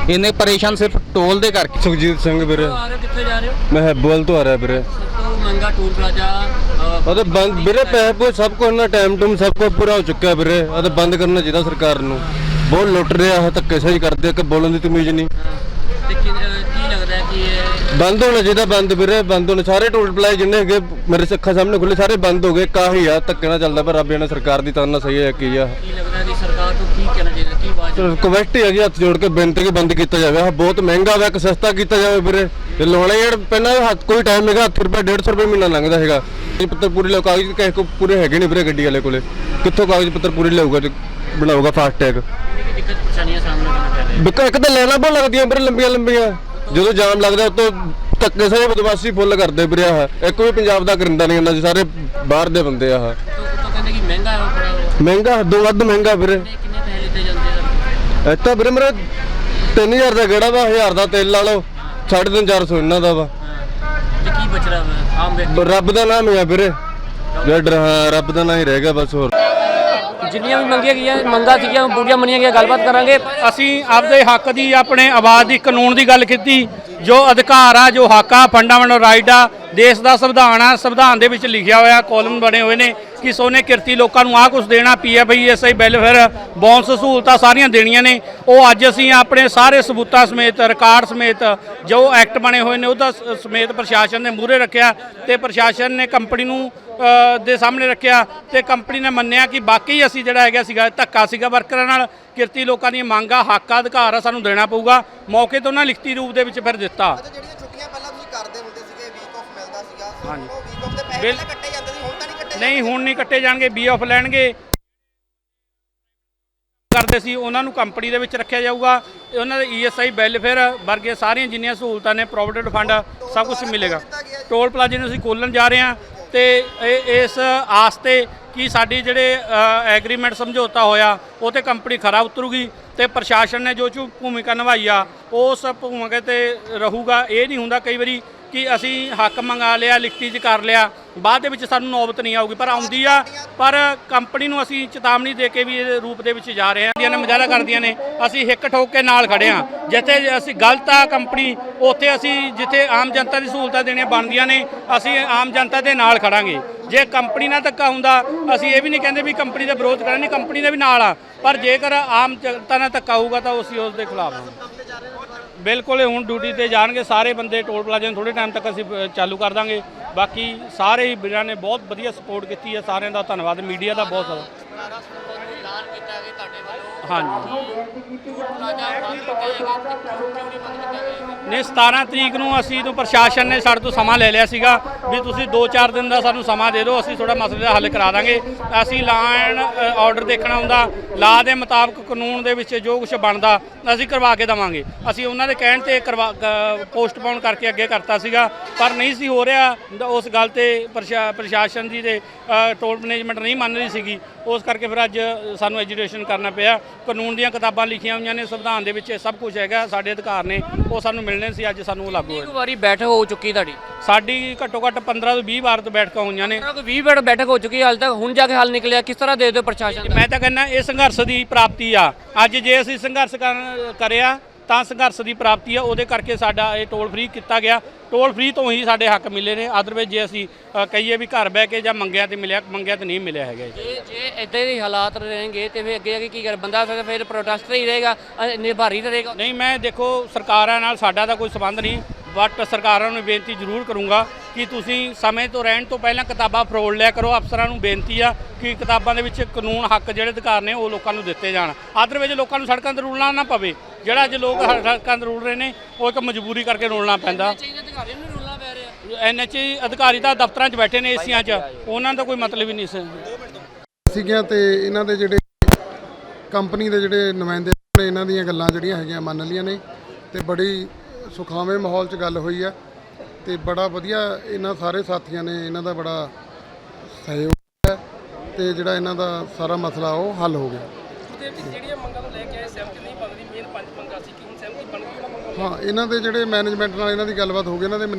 ਇੰਨੇ ਪਰੇਸ਼ਾਨ ਸਿਰਫ ਟੋਲ ਦੇ ਕਰਕੇ। ਸੁਖਜੀਤ ਸਿੰਘ ਵੀਰੇ। ਆ ਰਹੇ ਹੋ ਕਿੱਥੇ ਜਾ ਰਹੇ ਹੋ? ਮੈਂ ਹੈਬੋਲ ਤੋਂ ਆ ਰਿਹਾ ਵੀਰੇ। ਸਭ ਤੋਂ ਮਹਿੰਗਾ ਟੂਲ ਪਲਾਜ਼ਾ ਅ, ਉਹ ਤਾਂ ਬੰਦ ਵੀਰੇ ਪੈਸੇ ਪੂਸੇ ਸਭ ਕੁਝ ਨਾ ਟਾਈਮ ਟੂਮ ਸਭ ਕੁਝ ਪੂਰਾ ਹੋ ਚੁੱਕਿਆ ਵੀਰੇ। ਉਹ ਤਾਂ ਬੰਦ ਕਰਨਾ ਚਾਹੀਦਾ ਸਰਕਾਰ ਨੂੰ। ਬਹੁਤ ਲੁੱਟ ਰਿਹਾ ਹੈ ਧੱਕੇ ਸਹੀ ਕਰਦੇ ਕਿ ਬੋਲਣ ਦੀ ਤਮੀਜ਼ ਨਹੀਂ। ਤੇ ਕੀ ਅ, ਕੀ ਲੱਗਦਾ ਹੈ ਕਿ ਇਹ ਬੰਦ ਹੋਣਾ ਚਾਹੀਦਾ ਬੰਦ ਵੀਰੇ ਬੰਦ ਹੋਣੇ। ਸਾਰੇ ਟੋਲ ਪਲਾਏ ਜਿੰਨੇ ਹੈਗੇ ਮੇਰੇ ਅੱਖਾਂ ਸਾਹਮਣੇ ਖੁੱਲੇ ਸਾਰੇ ਬੰਦ ਹੋ ਗਏ। ਕਾਹੀ ਆ ਧੱਕੇ ਨਾਲ ਚੱਲਦਾ ਪਰ ਰੱਬ ਜਾਣੇ ਸਰਕਾਰ ਦੀ ਤਾਂ ਨਾ ਸਹੀ ਹੈ ਕੀ ਆ। ਕੀ ਲੱਗਦਾ ਹੈ ਕਿ ਸਰਕਾਰ ਨੂੰ ਕੀ ਕਹਿਣਾ ਚਾਹੀਦਾ ਕੀ ਆਵਾਜ਼ ਰਿਕਵੈਸਟ ਹੈਗੀ ਹੱਥ ਜੋੜ ਕੇ ਬੇਨਤੀ ਕਿ ਬੰਦ ਕੀਤਾ ਜਾਵੇ। ਆਹ ਬਹੁਤ ਮਹਿੰਗਾ ਵਾ ਕਿ ਸਸਤਾ ਕੀਤਾ ਜਾਵੇ ਵੀਰੇ। ਤੇ ਲਾਉਣੇ ਯਾਰ ਪਹਿਲਾਂ ਹੱਥ ਕੋਈ ਟਾਈਮ ਹੈਗਾ ਹੱਥ ਰੁਪਏ 150 ਰੁਪਏ ਮਹੀਨਾ ਲੰਘਦਾ ਹੈਗਾ। ਇਹ ਪੱਤਰ ਪੂਰੇ ਲੋ ਕਾਗਜ਼ ਕਿਸੇ ਕੋ ਪੂਰੇ ਹੈਗੇ ਨਹੀਂ ਵੀਰੇ ਗੱਡੀ ਵਾਲੇ ਕੋਲੇ। ਕਿੱਥੋਂ ਕਾਗਜ਼ ਪੱਤਰ ਪੂਰੇ ਲਿਆਊਗਾ ਤੇ ਬਣਾਊਗਾ ਫਾਸਟ ਟੈਗ ਦਿੱਕਤ ਪਰੇਸ਼ਾਨੀਆਂ ਸਾਹਮਣੇ ਕਰਨਾ ਪੈ ਰਿਹਾ ਬਿਕਾ ਇੱਕ ਤਾਂ ਲੈਣਾ ਬਹੁਤ ਲੱਗਦੀਆਂ ਵੀਰੇ ਲੰਬੀਆਂ ਲੰਬੀਆਂ। ਜਦੋਂ ਜਾਮ ਲੱਗਦਾ ਉਤੋਂ ਧੱਕੇ ਸਾਰੇ ਬਦਮਾਸ਼ੀ ਫੁੱਲ ਕਰਦੇ ਵੀਰੇ ਆਹ ਇੱਕ ਵੀ ਪੰਜਾਬ ਦਾ ਕਰਿੰਦਾ ਨਹੀਂ ਇਹਨਾਂ ਦੇ ਸਾਰੇ ਬਾਹਰ ਦੇ ਬੰਦੇ ਆਹ ਤੋਂ ਤੋਂ ਕਹਿੰਦੇ ਕਿ ਮਹਿੰਗਾ ਹੈ ਬੜਾ ਉਹ। ਮਹਿੰਗਾ ਹੱਦੋਂ ਵੱਧ ਮਹਿੰਗਾ ਵੀਰੇ ਕਿੰਨੇ ਕਿੰਨੇ ਪੈਸੇ ਲਿੱਤੇ ਜਾਂਦੇ ਆ? ਇੱਥੇ ਵੀਰੇ ਮੇਰੇ 3000 ਦਾ ਗੇੜਾ ਵਾ 1000 ਦਾ ਤੇਲ ਲਾ ਲਓ 350 ਇਹਨਾਂ ਦਾ ਵਾ। ਤੇ ਕੀ ਬਚ ਰਿਹਾ ਵਾ? ਆਮ ਵਿਅਕਤੀ ਰੱਬ ਦਾ ਨਾਮ ਹੀ ਆ ਵੀਰੇ। ਜੱਡ ਹਾਂ ਰੱਬ ਦਾ ਨਾਮ ਹੀ ਰਹਿ ਗਿਆ ਬਸ ਹੋਰ। ਜਿੰਨੀਆਂ ਵੀ ਮੰਗੀਆਂ ਗਈਆਂ, ਮੰਗਾਂ ਸੀਗੀਆਂ, ਪੂਰੀਆਂ ਮੰਨੀਆਂ ਗਈਆਂ, ਗੱਲਬਾਤ ਕਰਾਂਗੇ। ਅਸੀਂ ਆਪਦੇ ਹੱਕ ਦੀ, ਆਪਣੇ ਆਵਾਜ਼ ਦੀ, ਕਾਨੂੰਨ ਦੀ ਗੱਲ ਕੀਤੀ। ਜੋ ਅਧਿਕਾਰ ਆ, ਜੋ ਹੱਕ ਆ ਫੰਡਾਮੈਂਟਲ ਰਾਈਟ ਆ, ਦੇਸ਼ ਦਾ ਸੰਵਿਧਾਨ ਆ, ਸੰਵਿਧਾਨ ਦੇ ਵਿੱਚ ਲਿਖਿਆ ਹੋਇਆ ਕਾਲਮ ਬਣੇ ਹੋਏ ਨੇ। ਕਿ ਸੋਨੇ ਕਿਰਤੀ ਲੋਕਾਂ ਨੂੰ ਆਹ ਕੁਝ ਦੇਣਾ ਪੀਐਫਆਈ ਐਸਆਈ ਵੈਲਫੇਅਰ ਬੌਂਸ ਸਹੂਲਤਾਂ ਸਾਰੀਆਂ ਦੇਣੀਆਂ ਨੇ। ਉਹ ਅੱਜ ਅਸੀਂ ਆਪਣੇ ਸਾਰੇ ਸਬੂਤਾਂ ਸਮੇਤ ਰਿਕਾਰਡ ਸਮੇਤ ਜੋ ਐਕਟ ਬਣੇ ਹੋਏ ਨੇ ਉਹਦਾ ਸਮੇਤ ਪ੍ਰਸ਼ਾਸਨ ਨੇ ਮੂਹਰੇ ਰੱਖਿਆ ਤੇ ਪ੍ਰਸ਼ਾਸਨ ਨੇ ਕੰਪਨੀ ਨੂੰ ਦੇ ਸਾਹਮਣੇ ਰੱਖਿਆ ਤੇ ਕੰਪਨੀ ਨੇ ਮੰਨਿਆ ਕਿ ਬਾਕੀ ਅਸੀਂ ਜਿਹੜਾ ਹੈਗਾ ਸੀਗਾ ਧੱਕਾ ਸੀਗਾ ਵਰਕਰਾਂ ਨਾਲ। ਕਿਰਤੀ ਲੋਕਾਂ ਦੀਆਂ ਮੰਗਾਂ ਹੱਕ ਅਧਿਕਾਰ ਆ ਸਾਨੂੰ ਦੇਣਾ ਪਊਗਾ। ਮੌਕੇ ਤੋਂ ਉਹਨਾਂ ਲਿਖਤੀ ਰੂਪ ਦੇ ਵਿੱਚ ਫਿਰ ਦਿੱਤਾ। ਜਿਹੜੀਆਂ ਛੁੱਟੀਆਂ ਪਹਿਲਾਂ ਤੁਸੀਂ ਕਰਦੇ ਹੁੰਦੇ ਸੀਗੇ ਵੀਕ ਆਫ ਮਿਲਦਾ ਸੀਗਾ। ਉਹ ਵੀਕ ਆਫ ਦੇ ਪੈਸੇ ਪਹਿਲਾਂ ਕੱਟੇ ਜਾਂਦੇ ਸੀ ਨਹੀਂ, ਹੁਣ ਨਹੀਂ ਕੱਟੇ ਜਾਣਗੇ ਬੀ ਆਫ ਲੈਣਗੇ। ਕਰਦੇ ਸੀ, ਉਹਨਾਂ ਨੂੰ ਕੰਪਨੀ ਦੇ ਵਿੱਚ ਰੱਖਿਆ ਜਾਊਗਾ। ਉਹਨਾਂ ਦੇ ਈਐਸਆਈ ਵੈਲਫੇਅਰ ਵਰਗੇ ਸਾਰੀਆਂ ਜਿੰਨੀਆਂ ਸਹੂਲਤਾਂ ਨੇ ਪ੍ਰੋਵੀਡੈਂਟ ਫੰਡ ਸਭ ਕੁਝ ਮਿਲੇਗਾ। ਟੋਲ ਪਲਾਜ਼ੇ ਨੂੰ ਅਸੀਂ ਖੋਲਣ ਜਾ ਰਹੇ ਹਾਂ ਤੇ ਇਸ ਆਸ ਤੇ ਕਿ ਸਾਡੀ ਜਿਹੜੇ ਐਗਰੀਮੈਂਟ ਸਮਝੌਤਾ ਹੋਇਆ, ਉਹ ਤੇ ਕੰਪਨੀ ਖਰਾ ਉਤਰੂਗੀ ਤੇ ਪ੍ਰਸ਼ਾਸਨ ਨੇ ਜੋ ਜੋ ਭੂਮਿਕਾ ਨਿਭਾਈ ਆ ਉਸ ਭੂਮਿਕਾ ਤੇ ਰਹੂਗਾ। ਇਹ ਨਹੀਂ ਹੁੰਦਾ ਕਈ ਵਾਰੀ ਕਿ ਅਸੀਂ ਹੱਕ ਮੰਗਾ ਲਿਆ, ਲਿਖਤੀ 'ਚ ਕਰ ਲਿਆ। ਬਾਅਦ ਦੇ ਵਿੱਚ ਸਾਨੂੰ ਨੌਬਤ ਨਹੀਂ ਆਊਗੀ, ਪਰ ਆਉਂਦੀ ਆ। ਪਰ ਕੰਪਨੀ ਨੂੰ ਅਸੀਂ ਚੇਤਾਵਨੀ ਦੇ ਕੇ ਵੀ ਇਹ ਰੂਪ ਦੇ ਵਿੱਚ ਜਾ ਰਹੇ ਹਾਂ। ਇਹਨਾਂ ਨੇ ਮੁਜ਼ਾਹਰਾ ਕਰਦੀਆਂ ਨੇ। ਅਸੀਂ ਹਿੱਕ ਠੋਕ ਕੇ ਨਾਲ ਖੜੇ ਹਾਂ, ਜਿੱਥੇ ਅਸੀਂ ਗਲਤ ਆ ਕੰਪਨੀ, ਉੱਥੇ ਅਸੀਂ ਜਿੱਥੇ ਆਮ ਜਨਤਾ ਦੀ ਸਹੂਲਤਾਂ ਦੇਣੀਆਂ ਬਣਦੀਆਂ ਨੇ, ਅਸੀਂ ਆਮ ਜਨਤਾ ਦੇ ਨਾਲ ਖੜਾਂਗੇ। ਜੇ ਕੰਪਨੀ ਨਾਲ ਧੱਕਾ ਹੁੰਦਾ, ਅਸੀਂ ਇਹ ਵੀ ਨਹੀਂ ਕਹਿੰਦੇ ਵੀ ਕੰਪਨੀ ਦਾ ਵਿਰੋਧ ਕਰਾਂਗੇ ਕੰਪਨੀ ਦੇ ਵੀ ਨਾਲ ਆ। ਪਰ ਜੇਕਰ ਆਮ ਜਨਤਾ ਨਾਲ ਧੱਕਾ ਹੋਊਗਾ ਤਾਂ ਅਸੀਂ ਉਸ ਦੇ ਖਿਲਾਫ ਹਾਂ। ਬਿਲਕੁਲ ਹੁਣ ਡਿਊਟੀ ਤੇ ਜਾਣਗੇ, ਸਾਰੇ ਬੰਦੇ ਟੋਲ ਪਲਾਜ਼ੇ ਨੂੰ ਥੋੜੇ ਟਾਈਮ ਤੱਕ ਅਸੀਂ ਚਾਲੂ ਕਰ ਦਾਂਗੇ। ਬਾਕੀ ਸਾਰੇ ਹੀ ਵੀਰਾਂ ਨੇ ਬਹੁਤ ਵਧੀਆ ਸਪੋਰਟ ਕੀਤੀ ਹੈ, ਸਾਰਿਆਂ ਦਾ ਧੰਨਵਾਦ, ਮੀਡੀਆ ਦਾ ਬਹੁਤ ਸਾਰਾ ਹਾਂਜੀ। ਨਹੀਂ ਬੰਦ 17 ਤਰੀਕ ਨੂੰ ਅਸੀਂ ਤੋਂ ਪ੍ਰਸ਼ਾਸਨ ਨੇ ਸਾਡੇ ਤੋਂ ਸਮਾਂ ਲੈ ਲਿਆ ਸੀਗਾ ਵੀ ਤੁਸੀਂ 2-4 ਦਿਨ ਦਾ ਸਾਨੂੰ ਸਮਾਂ ਦੇ ਦਿਓ, ਅਸੀਂ ਥੋੜਾ ਮਸਲੇ ਦਾ ਹੱਲ ਕਰਾ ਦਾਂਗੇ। ਅਸੀਂ ਲਾਣ ਆਰਡਰ ਦੇਖਣਾ ਹੁੰਦਾ ਲਾ ਦੇ ਮੁਤਾਬਕ ਕਾਨੂੰਨ ਦੇ ਵਿੱਚ ਜੋ ਕੁਝ ਬਣਦਾ, ਅਸੀਂ ਕਰਵਾ ਕੇ ਦਵਾਂਗੇ। ਅਸੀਂ ਉਹਨਾਂ ਦੇ ਕਹਿਣ ਤੇ ਕਰਵਾ ਪੋਸਟਪੋਨ ਕਰਕੇ ਅੱਗੇ ਕਰਤਾ ਸੀਗਾ, ਪਰ ਨਹੀਂ ਸੀ ਹੋ ਰਿਹਾ। ਉਸ ਗੱਲ ਤੇ ਪ੍ਰਸ਼ਾ- ਪ੍ਰਸ਼ਾਸਨ ਦੀ ਦੇ ਟੋਲ ਮੈਨੇਜਮੈਂਟ ਨਹੀਂ ਮੰਨ ਰਹੀ ਸੀਗੀ। ਉਸ ਕਰਕੇ ਫਿਰ ਅੱਜ ਸਾਨੂੰ ਐਜੂਕੇਸ਼ਨ ਕਰਨਾ ਪਿਆ। ਕਾਨੂੰਨ ਦੀਆਂ ਕਿਤਾਬਾਂ ਲਿਖੀਆਂ ਹੋਈਆਂ ਨੇ ਸੰਵਿਧਾਨ ਦੇ ਵਿੱਚ ਇਹ ਸਭ ਕੁਝ ਹੈਗਾ ਸਾਡੇ ਅਧਿਕਾਰ ਨੇ ਉਹ ਸਾਨੂੰ ਮਿਲਣੇ ਸੀ ਅੱਜ ਸਾਨੂੰ ਉਹ ਲਾਗੂ ਹੋਏ ਇੱਕ ਵਾਰੀ ਬੈਠਕ ਹੋ ਚੁੱਕੀ ਤੁਹਾਡੀ? ਸਾਡੀ ਘੱਟੋ ਘੱਟ 15 ਤੋਂ 20 ਵਾਰ ਤੋਂ ਬੈਠਕਾਂ ਹੋਈਆਂ ਨੇ। ਕੋਈ 20 ਮਿੰਟ ਬੈਠਕ ਹੋ ਚੁੱਕੀ ਹਾਲ ਤੱਕ ਹੁਣ ਜਾ ਕੇ ਹੱਲ ਨਿਕਲਿਆ ਕਿਸ ਤਰ੍ਹਾਂ ਦੇ ਦਿਓ ਪ੍ਰਸ਼ਾਸਨ ਮੈਂ ਤਾਂ ਕਹਿੰਦਾ ਇਹ ਸੰਘਰਸ਼ ਦੀ ਪ੍ਰਾਪਤੀ ਆ। ਅੱਜ ਜੇ ਅਸੀਂ ਸੰਘਰਸ਼ ਕਰਿਆ ਤਾਂ ਸੰਘਰਸ਼ ਦੀ ਪ੍ਰਾਪਤੀ ਆ ਉਹਦੇ ਕਰਕੇ ਸਾਡਾ ਇਹ ਟੋਲ ਫ੍ਰੀ ਕੀਤਾ ਗਿਆ। ਟੋਲ ਫ੍ਰੀ ਤੋਂ ਹੀ ਸਾਡੇ ਹੱਕ ਮਿਲੇ ਨੇ ਅਦਰਵਾਈਜ਼ ਜੇ ਅਸੀਂ ਕਹੀਏ ਵੀ ਘਰ ਬਹਿ ਕੇ ਜਾਂ ਮੰਗਿਆ ਤੇ ਮਿਲਿਆ ਮੰਗਿਆ ਤੇ ਨਹੀਂ ਮਿਲਿਆ ਹੈਗਾ ਜੀ। ਜੇ ਇਦਾਂ ਦੇ ਹਾਲਾਤ ਰਹਿਣਗੇ ਤੇ ਫਿਰ ਅੱਗੇ ਜਾ ਕੇ ਕਰ ਬੰਦਾ ਫਿਰ- ਫਿਰ ਪ੍ਰੋਟੈਸਟ ਹੀ ਰਹੇਗਾ ਨਿਭਾਰੀ ਰਹੇਗਾ। ਨਹੀਂ ਮੈਂ ਦੇਖੋ ਸਰਕਾਰਾਂ ਨਾਲ ਸਾਡਾ ਤਾਂ ਕੋਈ ਸਬੰਧ ਨਹੀਂ ਬਟ ਸਰਕਾਰਾਂ ਨੂੰ ਬੇਨਤੀ ਜ਼ਰੂਰ ਕਰੂੰਗਾ ਕਿ ਤੁਸੀਂ ਸਮੇਂ ਤੋਂ ਰਹਿਣ ਤੋਂ ਪਹਿਲਾਂ ਕਿਤਾਬਾਂ ਫਰੋਲ ਲਿਆ ਕਰੋ ਅਫਸਰਾਂ ਨੂੰ ਬੇਨਤੀ ਆ ਕਿ ਕਿਤਾਬਾਂ ਦੇ ਵਿੱਚ ਕਾਨੂੰਨ ਹੱਕ ਜਿਹੜੇ ਅਧਿਕਾਰ ਨੇ ਉਹ ਲੋਕਾਂ ਨੂੰ ਦਿੱਤੇ ਜਾਣ। ਅਦਰਵਾਈਜ਼ ਲੋਕਾਂ ਨੂੰ ਸੜਕਾਂ ਤੇ ਰੁਲਣਾ ਨਾ ਪਵੇ। ਜਿਹੜਾ ਅੱਜ ਲੋਕ ਸੜਕਾਂ ਤੇ ਰੁਲ ਰਹੇ ਨੇ ਉਹ ਇੱਕ ਮਜਬੂਰੀ ਕਰਕੇ ਰੁਲਣਾ ਪੈਂਦਾ। ਚਾਹੀਦਾ ਅਧਿਕਾਰੀਆਂ ਨੂੰ ਰੁਲਣਾ ਪੈ ਰਿਹਾ। ਐਨਐਚਏ ਅਧਿਕਾਰੀ ਤਾਂ ਦਫ਼ਤਰਾਂ 'ਚ ਬੈਠੇ ਨੇ ਏਸੀਆਂ 'ਚ। ਉਹਨਾਂ ਦਾ ਕੋਈ ਮਤਲਬ ਹੀ ਨਹੀਂ ਸੀ। ਸੀਗੀਆਂ ਤੇ ਇਹਨਾਂ ਦੇ ਜਿਹੜੇ ਕੰਪਨੀ ਦੇ ਜਿਹੜੇ ਨੁਮਾਇੰਦੇ ਨੇ ਇਹਨਾਂ ਦੀਆਂ ਗੱਲਾਂ ਜਿਹੜੀਆਂ ਹੈਗੀਆਂ ਮੰਨ ਲਈਆਂ ਨੇ ਤੇ ਬੜੀ ਸੁਖਾਵੇਂ ਮਾਹੌਲ 'ਚ ਗੱਲ ਹੋਈ ਆ ਤੇ ਬੜਾ ਵਧੀਆ ਇਹਨਾਂ ਸਾਰੇ ਸਾਥੀਆਂ ਨੇ ਇਹਨਾਂ ਦਾ ਬੜਾ ਸਹਿਯੋਗ ਹੈ ਤੇ ਜਿਹੜਾ ਇਹਨਾਂ ਦਾ ਸਾਰਾ ਮਸਲਾ ਉਹ ਹੱਲ ਹੋ ਗਿਆ। ਜਿਹੜੀਆਂ ਮੰਗਾਂ ਨੂੰ ਲੈ ਕੇ ਆਏ ਸਹਿਮਤੀ ਨਹੀਂ ਬਣਦੀ ਮੇਨ ਪੰਜ ਮੰਗਾਂ ਸੀ ਕਿ ਹੁਣ ਹਾਂ ਇਹਨਾਂ ਦੇ ਜਿਹੜੇ ਮੈਨੇਜਮੈਂਟ ਨਾਲ ਇਹਨਾਂ ਦੀ ਗੱਲਬਾਤ ਹੋ ਗਈ ਇਹਨਾਂ ਦੇ